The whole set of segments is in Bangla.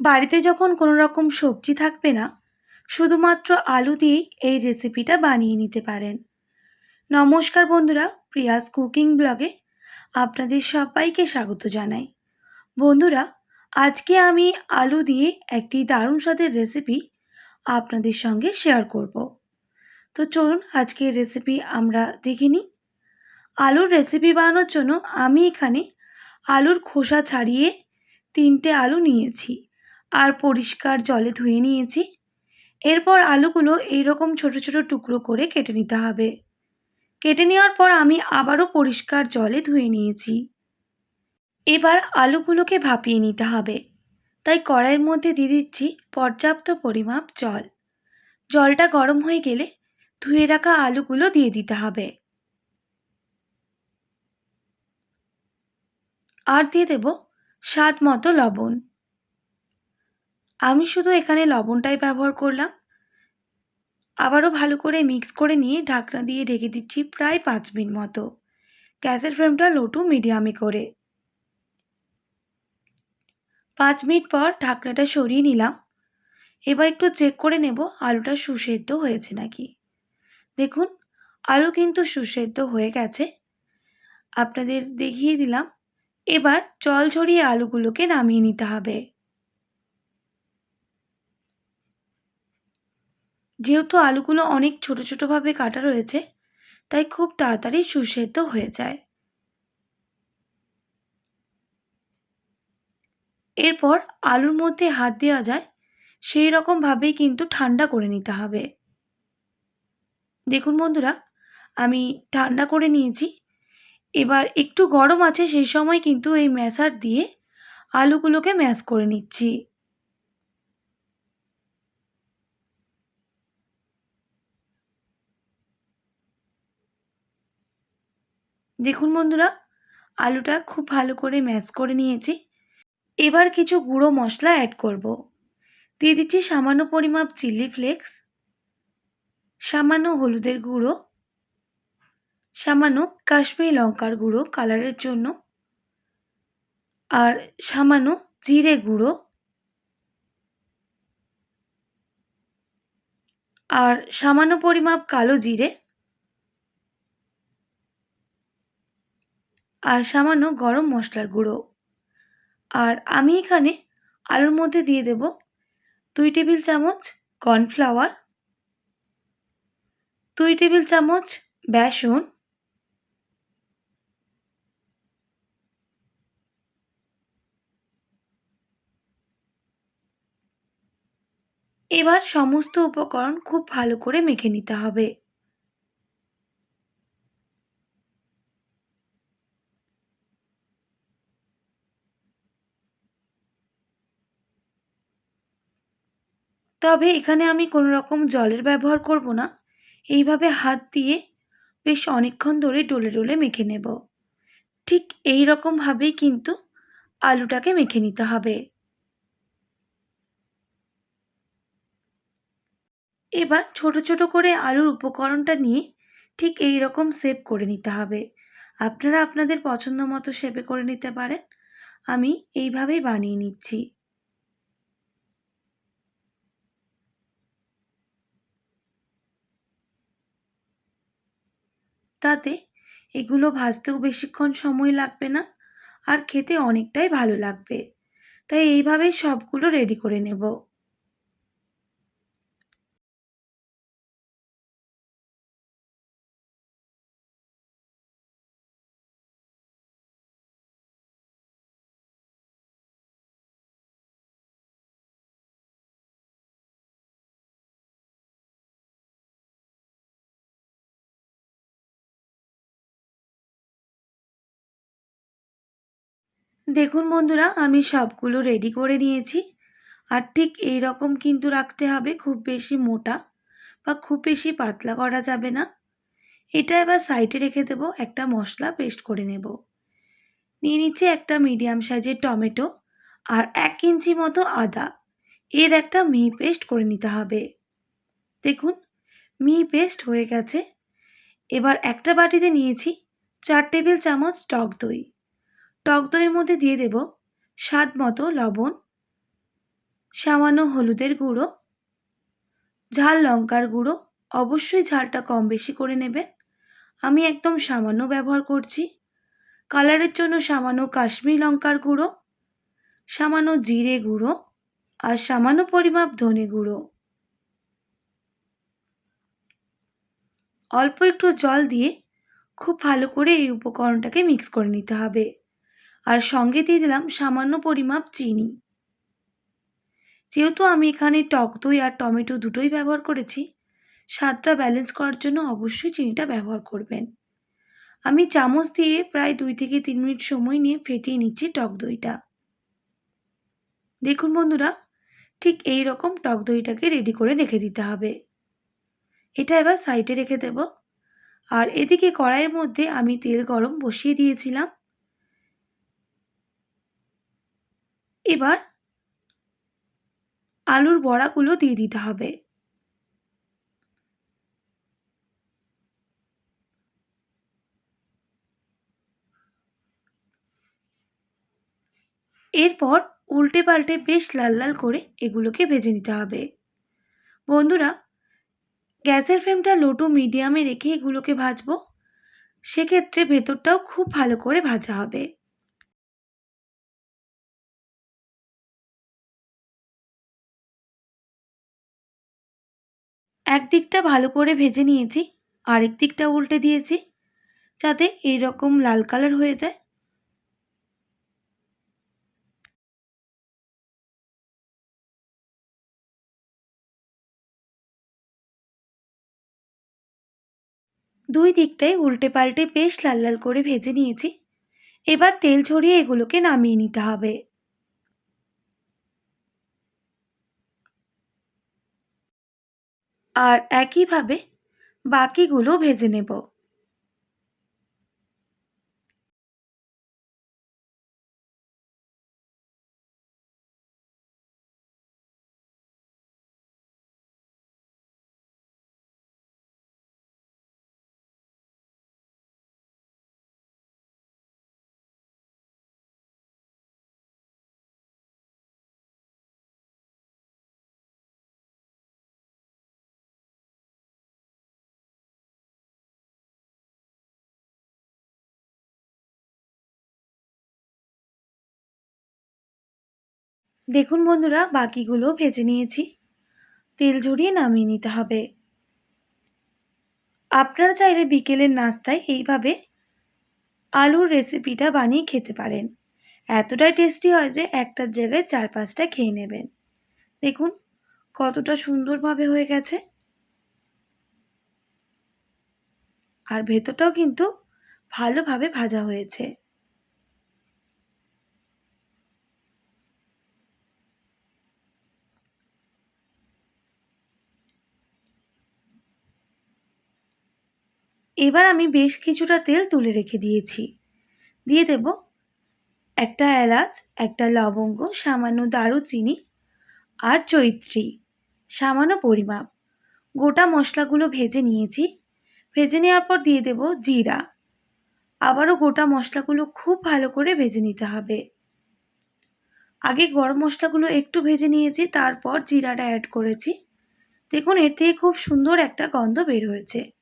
বাড়িতে যখন কোনো রকম সবজি থাকবে না, শুধুমাত্র আলু দিয়েই এই রেসিপিটা বানিয়ে নিতে পারেন। নমস্কার বন্ধুরা, প্রিয়াস কুকিং ব্লগে আপনাদের সবাইকে স্বাগত জানাই। বন্ধুরা, আজকে আমি আলু দিয়ে একটি দারুণ স্বাদের রেসিপি আপনাদের সঙ্গে শেয়ার করব। তো চলুন আজকের রেসিপি আমরা দেখে নিই। আলুর রেসিপি বানানোর জন্য আমি এখানে আলুর খোসা ছাড়িয়ে তিনটে আলু নিয়েছি। আর পরিষ্কার জলে ধুয়ে নিয়েছি। এরপর আলুগুলো এইরকম ছোট ছোট টুকরো করে কেটে নিতে হবে। কেটে নেওয়ার পর আমি আবারও পরিষ্কার জলে ধুয়ে নিয়েছি। এবার আলুগুলোকে ভাপিয়ে নিতে হবে। তাই কড়াইয়ের মধ্যে দিয়ে দিচ্ছি পর্যাপ্ত পরিমাপ জল। জলটা গরম হয়ে গেলে ধুয়ে রাখা আলুগুলো দিয়ে দিতে হবে। আর দিয়ে দেব স্বাদ মতো লবণ। আমি শুধু এখানে লবণটাই ব্যবহার করলাম। আবারও ভালো করে মিক্স করে নিয়ে ঢাকনা দিয়ে ঢেকে দিচ্ছি প্রায় পাঁচ মিনিট মতো। গ্যাসের ফ্লেমটা লো টু মিডিয়ামে করে। পাঁচ মিনিট পর ঢাকনাটা সরিয়ে নিলাম। এবার একটু চেক করে নেব আলুটা সুসেদ্ধ হয়েছে নাকি। দেখুন, আলু কিন্তু সুসেদ্ধ হয়ে গেছে। আপনাদের দেখিয়ে দিলাম। এবার জল ঝরিয়ে আলুগুলোকে নামিয়ে নিতে হবে। যেহেতু আলুগুলো অনেক ছোট ছোটোভাবে কাটা রয়েছে, তাই খুব তাড়াতাড়ি সুসেদ্ধ হয়ে যায়। এরপর আলুর মধ্যে হাত দেওয়া যায়, সেই রকমভাবেই কিন্তু ঠান্ডা করে নিতে হবে। দেখুন বন্ধুরা, আমি ঠান্ডা করে নিয়েছি। এবার একটু গরম আছে, সেই সময় কিন্তু এই ম্যাশার দিয়ে আলুগুলোকে ম্যাশ করে নিচ্ছি। দেখুন বন্ধুরা, আলুটা খুব ভালো করে ম্যাশ করে নিয়েছি। এবার কিছু গুঁড়ো মশলা অ্যাড করব। দিয়ে দিচ্ছি সামান্য পরিমাপ চিলি ফ্লেক্স সামান্য হলুদের গুঁড়ো, সামান্য কাশ্মীরি লঙ্কার গুঁড়ো কালারের জন্য, আর সামান্য জিরে গুঁড়ো, আর সামান্য পরিমাপ কালো জিরে আর সামান্য গরম মশলার গুঁড়ো। আর আমি এখানে আলুর মধ্যে দিয়ে দেব দুই টেবিল চামচ কর্নফ্লাওয়ার, দুই টেবিল চামচ বেসন, এবার সমস্ত উপকরণ খুব ভালো করে মেখে নিতে হবে। তবে এখানে আমি কোনো রকম জলের ব্যবহার করব না। এইভাবে হাত দিয়ে বেশ অনেকক্ষণ ধরে ডলে ডলে মেখে নেব। ঠিক এই রকমভাবেই কিন্তু আলুটাকে মেখে নিতে হবে। এবার ছোট ছোট করে আলুর উপকরণটা নিয়ে ঠিক এই রকম শেপ করে নিতে হবে। আপনারা আপনাদের পছন্দ মতো শেপে করে নিতে পারেন। আমি এইভাবেই বানিয়ে নিচ্ছি। তাতে এগুলো ভাজতেও বেশিক্ষণ সময় লাগবে না আর খেতে অনেকটাই ভালো লাগবে। তাই এইভাবেই সবগুলো রেডি করে নেব। দেখুন বন্ধুরা, আমি সবগুলো রেডি করে নিয়েছি। আর ঠিক এই রকম কিন্তু রাখতে হবে, খুব বেশি মোটা বা খুব বেশি পাতলা করা যাবে না। এটা এবার সাইডে রেখে দেবো, একটা মশলা পেস্ট করে নেব। নিয়ে নিচ্ছে একটা মিডিয়াম সাইজের টমেটো আর এক ইঞ্চি মতো আদা। এর একটা মিহি পেস্ট করে নিতে হবে। দেখুন, মিহি পেস্ট হয়ে গেছে। এবার একটা বাটিতে নিয়েছি চার টেবিল চামচ টক দই। টক দইয়ের মধ্যে দিয়ে দেব স্বাদ মতো লবণ, সামান্য হলুদের গুঁড়ো, ঝাল লঙ্কার গুঁড়ো। অবশ্যই ঝালটা কম বেশি করে নেবেন। আমি একদম সামান্য ব্যবহার করছি। কালারের জন্য সামান্য কাশ্মীরি লঙ্কার গুঁড়ো, সামান্য জিরে গুঁড়ো আর সামান্য পরিমাপ ধনে গুঁড়ো। অল্প একটু জল দিয়ে খুব ভালো করে এই উপকরণটাকে মিক্স করে নিতে হবে। আর সঙ্গে দিয়ে দিলাম সামান্য পরিমাপ চিনি। যেহেতু আমি এখানে টক দই আর টমেটো দুটোই ব্যবহার করেছি, স্বাদটা ব্যালেন্স করার জন্য অবশ্যই চিনিটা ব্যবহার করবেন। আমি চামচ দিয়ে প্রায় দুই থেকে তিন মিনিট সময় নিয়ে ফেটিয়ে নিচ্ছি টক দইটা। দেখুন বন্ধুরা, ঠিক এই রকম টক দইটাকে রেডি করে রেখে দিতে হবে। এটা এবার সাইডে রেখে দেব। আর এদিকে কড়াইয়ের মধ্যে আমি তেল গরম বসিয়ে দিয়েছিলাম। এবার আলুর বড়াগুলো দিয়ে দিতে হবে। এরপর উল্টে পাল্টে বেশ লাল লাল করে এগুলোকে ভেজে নিতে হবে। বন্ধুরা, গ্যাসের ফ্লেমটা লো টু মিডিয়ামে রেখে এগুলোকে ভাজবো, সেক্ষেত্রে ভেতরটাও খুব ভালো করে ভাজা হবে। একদিকটা ভালো করে ভেজে নিয়েছি, আরেক দিকটা উল্টে দিয়েছি, যাতে এইরকম লাল কালার হয়ে যায়। দুই দিকটাই উল্টে পাল্টে বেশ লাল লাল করে ভেজে নিয়েছি। এবার তেল ছড়িয়ে এগুলোকে নামিয়ে নিতে হবে। আর একইভাবে বাকিগুলো ভেজে নেব। দেখুন বন্ধুরা, বাকিগুলো ভেজে নিয়েছি। তেল ঝরিয়ে নামিয়ে নিতে হবে। আপনারা চাইলে বিকেলের নাস্তায় এইভাবে আলুর রেসিপিটা বানিয়ে খেতে পারেন। এতটাই টেস্টি হয় যে একটার জায়গায় চার পাঁচটা খেয়ে নেবেন। দেখুন কতটা সুন্দরভাবে হয়ে গেছে। আর ভেতরটাও কিন্তু ভালোভাবে ভাজা হয়েছে। এবার আমি বেশ কিছুটা তেল তুলে রেখে দিয়েছি। দিয়ে দেব একটা এলাচ, একটা লবঙ্গ, সামান্য দারুচিনি আর চৈত্রী। সামান্য পরিমাপ। গোটা মশলাগুলো ভেজে নিয়েছি। ভেজে নেওয়ার পর দিয়ে দেব জিরা। আবারও গোটা মশলাগুলো খুব ভালো করে ভেজে নিতে হবে। আগে গরম মশলাগুলো একটু ভেজে নিয়েছি, তারপর জিরাটা অ্যাড করেছি। দেখুন, এর থেকে খুব সুন্দর একটা গন্ধ বের হয়েছে।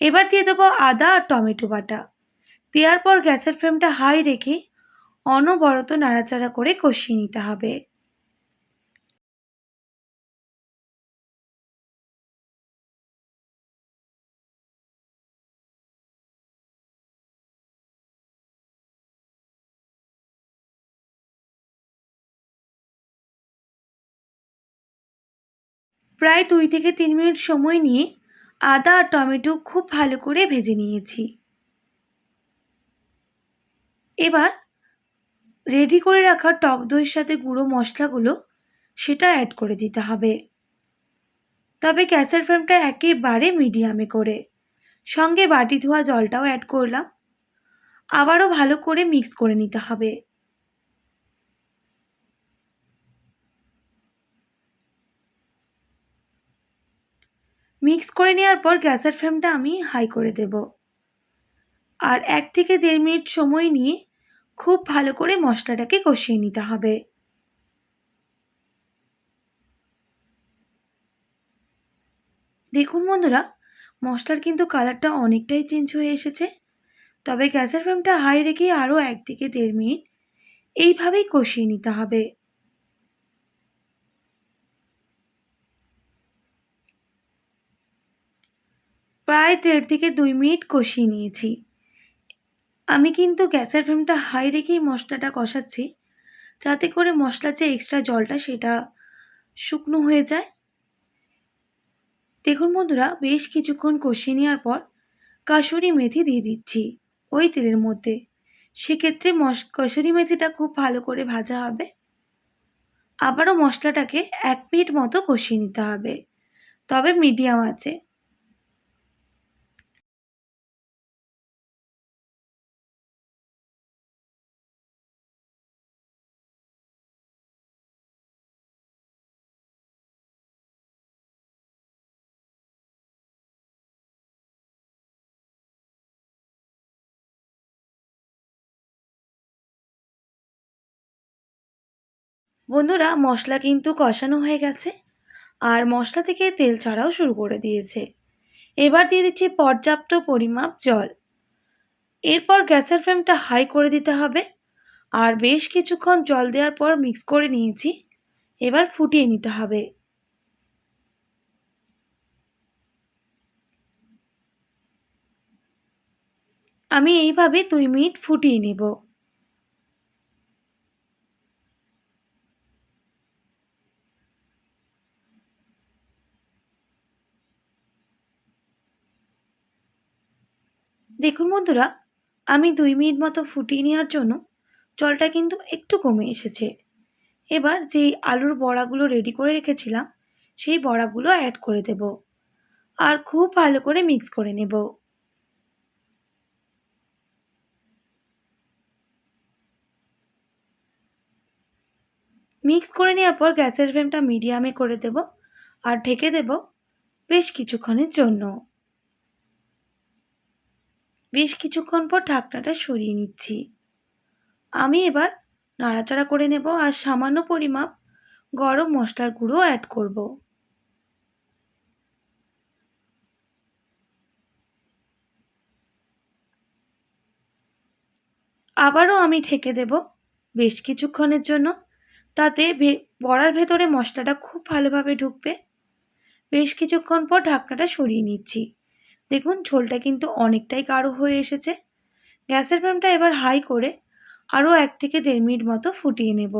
এবার দিয়ে দেবো আদা আর টমেটো বাটা। দেওয়ার পর গ্যাসের ফ্লেমটা হাই রেখে অনবরত নাড়াচাড়া করে কষিয়ে নিতে হবে। প্রায় দুই থেকে তিন মিনিট সময় নিয়ে আদা আর টমেটো খুব ভালো করে ভেজে নিয়েছি। এবার রেডি করে রাখা টক দইয়ের সাথে গুঁড়ো মশলাগুলো সেটা অ্যাড করে দিতে হবে। তবে গ্যাসের ফ্লেমটা একেবারে মিডিয়ামে করে। সঙ্গে বাটি ধোয়া জলটাও অ্যাড করলাম। আবারও ভালো করে মিক্স করে নিতে হবে। মিক্স করে নেওয়ার পর গ্যাসের ফ্লেমটা আমি হাই করে দেব। আর এক থেকে দেড় মিনিট সময় নিয়ে খুব ভালো করে মশলাটাকে কষিয়ে নিতে হবে। দেখুন বন্ধুরা, মশলার কিন্তু কালারটা অনেকটাই চেঞ্জ হয়ে এসেছে। তবে গ্যাসের ফ্লেমটা হাই রেখে আরও এক থেকে দেড় মিনিট এইভাবেই কষিয়ে নিতে হবে। প্রায় দেড় থেকে দুই মিনিট কষিয়ে নিয়েছি। আমি কিন্তু গ্যাসের ফ্লেমটা হাই রেখেই মশলাটা কষাচ্ছি, যাতে করে মশলার যে এক্সট্রা জলটা সেটা শুকনো হয়ে যায়। দেখুন বন্ধুরা, বেশ কিছুক্ষণ কষিয়ে নেওয়ার পর কাসুরি মেথি দিয়ে দিচ্ছি ওই তেলের মধ্যে। সেক্ষেত্রে মশ কসুরি মেথিটা খুব ভালো করে ভাজা হবে। আবারও মশলাটাকে এক মিনিট মতো কষিয়ে নিতে হবে। তবে মিডিয়াম আছে। বন্ধুরা, মশলা কিন্তু কষানো হয়ে গেছে আর মশলা থেকে তেল ছাড়াও শুরু করে দিয়েছে। এবার দিয়ে দিচ্ছি পর্যাপ্ত পরিমাপ জল। এরপর গ্যাসের ফ্লেমটা হাই করে দিতে হবে আর বেশ কিছুক্ষণ জল দেওয়ার পর মিক্স করে নিয়েছি। এবার ফুটিয়ে নিতে হবে। আমি এইভাবে দুই মিনিট ফুটিয়ে নেব। দেখুন বন্ধুরা, আমি দুই মিনিট মতো ফুটিয়ে নেওয়ার জন্য জলটা কিন্তু একটু কমে এসেছে। এবার যেই আলুর বড়াগুলো রেডি করে রেখেছিলাম, সেই বড়াগুলো অ্যাড করে দেব। আর খুব ভালো করে মিক্স করে নেব। মিক্স করে নেওয়ার পর গ্যাসের ফ্লেমটা মিডিয়ামে করে দেব আর ঢেকে দেব বেশ কিছুক্ষণের জন্য। বেশ কিছুক্ষণ পর ঢাকনাটা সরিয়ে নিচ্ছি। আমি এবার নাড়াচাড়া করে নেব আর সামান্য পরিমাপ গরম মশলার গুঁড়ো অ্যাড করব। আবারও আমি ঢেকে দেব বেশ কিছুক্ষণের জন্য, তাতে বড়ার ভেতরে মশলাটা খুব ভালোভাবে ঢুকবে। বেশ কিছুক্ষণ পর ঢাকনাটা সরিয়ে নিচ্ছি। দেখুন, ঝোলটা কিন্তু অনেকটাই গাঢ় হয়ে এসেছে। গ্যাসের ফ্লেমটা এবার হাই করে আরও এক থেকে দেড় মিনিট মতো ফুটিয়ে নেব।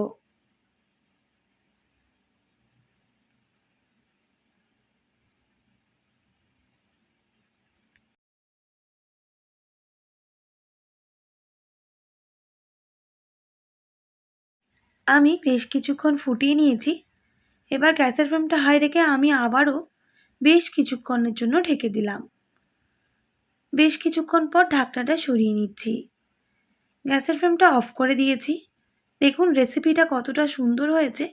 আমি বেশ কিছুক্ষণ ফুটিয়ে নিয়েছি। এবার গ্যাসের ফ্লেমটা হাই রেখে আমি আবারও বেশ কিছুক্ষণের জন্য ঢেকে দিলাম। বেশ কিছুক্ষণ পর ঢাকনাটা সরিয়ে নিচ্ছি। গ্যাসের ফ্লেমটা অফ করে দিয়েছি। দেখুন রেসিপিটা কতটা সুন্দর হয়েছে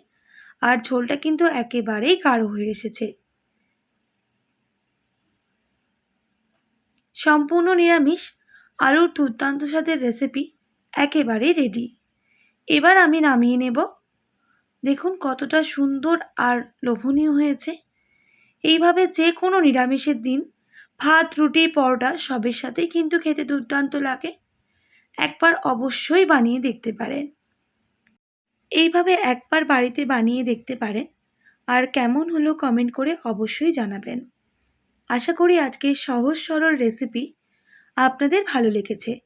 আর ঝোলটা কিন্তু একেবারেই গাঢ় হয়ে এসেছে। সম্পূর্ণ নিরামিষ আলুর দুর্দান্ত স্বাদের রেসিপি একেবারেই রেডি এবার আমি নামিয়ে নেব। দেখুন, কতটা সুন্দর আর লোভনীয় হয়েছে। এইভাবে যে কোনো নিরামিষের দিন ভাত, রুটি, পরোটা সবের সাথেই কিন্তু খেতে দুর্দান্ত লাগে। একবার অবশ্যই বানিয়ে দেখতে পারেন। এইভাবে একবার বাড়িতে বানিয়ে দেখতে পারেন। আর কেমন হলো কমেন্ট করে অবশ্যই জানাবেন। আশা করি আজকের সহজ সরল রেসিপি আপনাদের ভালো লেগেছে।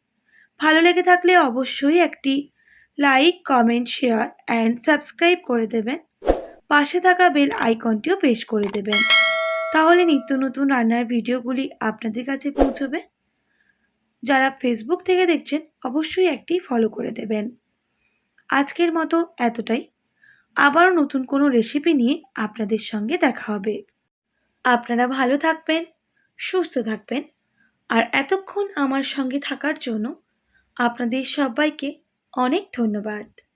ভালো লেগে থাকলে অবশ্যই একটি like comment share and subscribe করে দেবেন। পাশে থাকা বেল আইকনটিও প্রেস করে দেবেন। তাহলে নিত্য নতুন রান্নার ভিডিওগুলি আপনাদের কাছে পৌঁছবে। যারা ফেসবুক থেকে দেখছেন, অবশ্যই একটি ফলো করে দেবেন। আজকের মতো এতটাই। আবারও নতুন কোনো রেসিপি নিয়ে আপনাদের সঙ্গে দেখা হবে। আপনারা ভালো থাকবেন, সুস্থ থাকবেন, আর এতক্ষণ আমার সঙ্গে থাকার জন্য আপনাদের সবাইকে অনেক ধন্যবাদ।